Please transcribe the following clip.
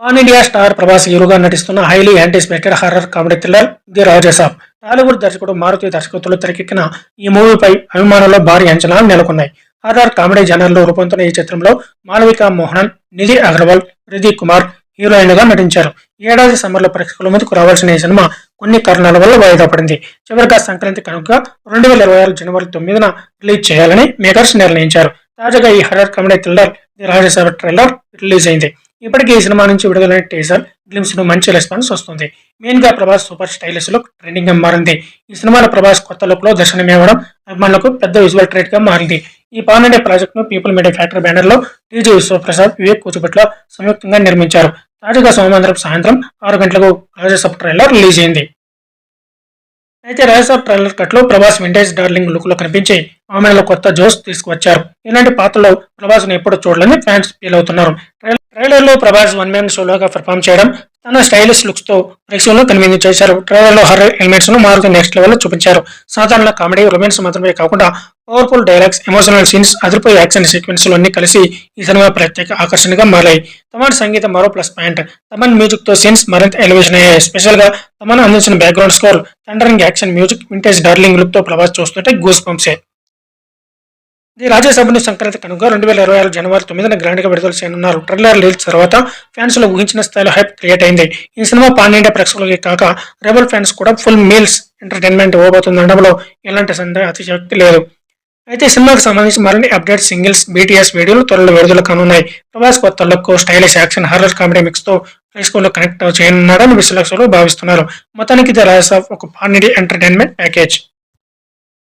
Pan India star Prabhas హీరోగా నటిస్తున్న highly anticipated horror comedy thriller the Raja Saab Tollywood దర్శకుడు మారుతి దర్శకత్వంలో తెరకెక్కిన ఈ మూవీపై అభిమానుల్లో భారీ అంచనాలు నెలకొన్నాయి. హర్రర్ కామెడీ జనర్లో రూపొందుతున్న ఈ చిత్రంలో మాలవిక మోహనన్ నిధి అగర్వాల్ ప్రదీప్ కుమార్ హీరోయిన్గా నటించారు. ఏడాది సమ్మర్లో ప్రేక్షకుల ముందుకు రావాల్సిన ఈ సినిమా కొన్ని కారణాల వల్ల వాయిదా పడింది. చివరిగా సంక్రాంతి కనుక రెండు వేల ఇరవై ఆరు జనవరి తొమ్మిదిన రిలీజ్ చేయాలని మేకర్స్ నిర్ణయించారు. తాజాగా ఈ horror comedy thriller the Raja Saab trailer release అయింది. ఇప్పటికే ఈ సినిమా నుంచి విడుదలైన టీజర్ గ్లిమ్స్ను మంచి రెస్పాన్స్ వస్తుంది. మెయిన్గా ప్రభాస్ సూపర్ స్టైలిష్ లుక్ ట్రెండింగ్గా మారింది. ఈ సినిమాలో ప్రభాస్ కొత్త లుక్లో దర్శనమివ్వడం అభిమానులకు పెద్ద విజువల్ ట్రేట్గా మారింది. ఈ పాన్ ఇండియా ప్రాజెక్ట్ను పీపుల్ మీడియా ఫ్యాక్టరీ బ్యానర్లో టీజీ విశ్వప్రసాద్ వివేక్ కూచిపట్ల సంయుక్తంగా నిర్మించారు. తాజాగా సోమవారం సాయంత్రం ఆరు గంటలకు రాజసభ ట్రైలర్ రిలీజ్ అయింది. అయితే రాజసాబ్ ట్రైలర్ కట్లో ప్రభాస్ వింటేజ్ డార్లింగ్ లుక్లో కనిపించి ఆమెలో కొత్త జోస్ తీసుకువచ్చారు. ఇలాంటి పాత్రలో ప్రభాస్ను ఎప్పుడు చూడలేని ఫ్యాన్స్ ఫీల్ అవుతున్నారు. ట్రైలర్- లో ప్రభాస్ వన్ మ్యాన్ సోలోగా పెర్ఫామ్ చేయడం తన స్టైలిష్ లుక్స్తో ప్రేక్షకులను కన్విన్స్ చేశారు. ట్రైలర్లో హర్ ఎలిమెంట్స్ను మారుతి నెక్స్ట్ లెవెల్లో చూపించారు. సాధారణ కామెడీ రొమాన్స్ మాత్రమే కాకుండా పవర్ఫుల్ డైలాగ్స్ ఎమోషనల్ సీన్స్ అదిరిపోయే యాక్షన్ సీక్వెన్స్లు అన్ని కలిసి ఈ సినిమా ప్రత్యేక ఆకర్షణగా మారాయి. తమన్ సంగీతం మరో ప్లస్ పాయింట్. తమన్ మ్యూజిక్తో సీన్స్ మరింత ఎలివేషన్ అయ్యాయి. స్పెషల్గా తమన్ అందించిన background score thundering action music vintage darling లుక్తో ప్రభాస్ చూస్తుంటే గూస్ పంప్సే ఇది రాజ్యసభను సంక్రాంతి కనుక రెండు వేల ఇరవై ఆరు జనవరి తొమ్మిదిన గ్రాండ్గా విడుదల చేయనున్నారు. ట్రైలర్ రిలీజ్ తర్వాత ఫ్యాన్స్లో ఊహించిన స్థాయిలో హైప్ క్రియేట్ అయింది. ఈ సినిమా పాన్ ఇండియా ప్రేక్షకులకి కాక రెబల్ ఫ్యాన్స్ కూడా ఫుల్ మీల్స్ ఎంటర్టైన్మెంట్ ఇవ్వబోతుంది అనడంలో ఎలాంటి సందేహ అతిశక్తి లేదు. అయితే సినిమాకు సినిమాకి సంబంధించి మరిన్ని అప్డేట్ సింగిల్స్ బీటీఎస్ వీడియోలు త్వరలో విడుదల కానున్నాయి. ప్రభాస్ కొత్త look stylish action horror comedy మిక్స్తో ప్రేక్షకులు కనెక్ట్ చేయనున్నాడని విశ్లేషకులు భావిస్తున్నారు. మొత్తానికి ఇది రాజసాబ్ ఒక పాన్ ఇండియా ఎంటర్టైన్మెంట్ ప్యాకేజ్.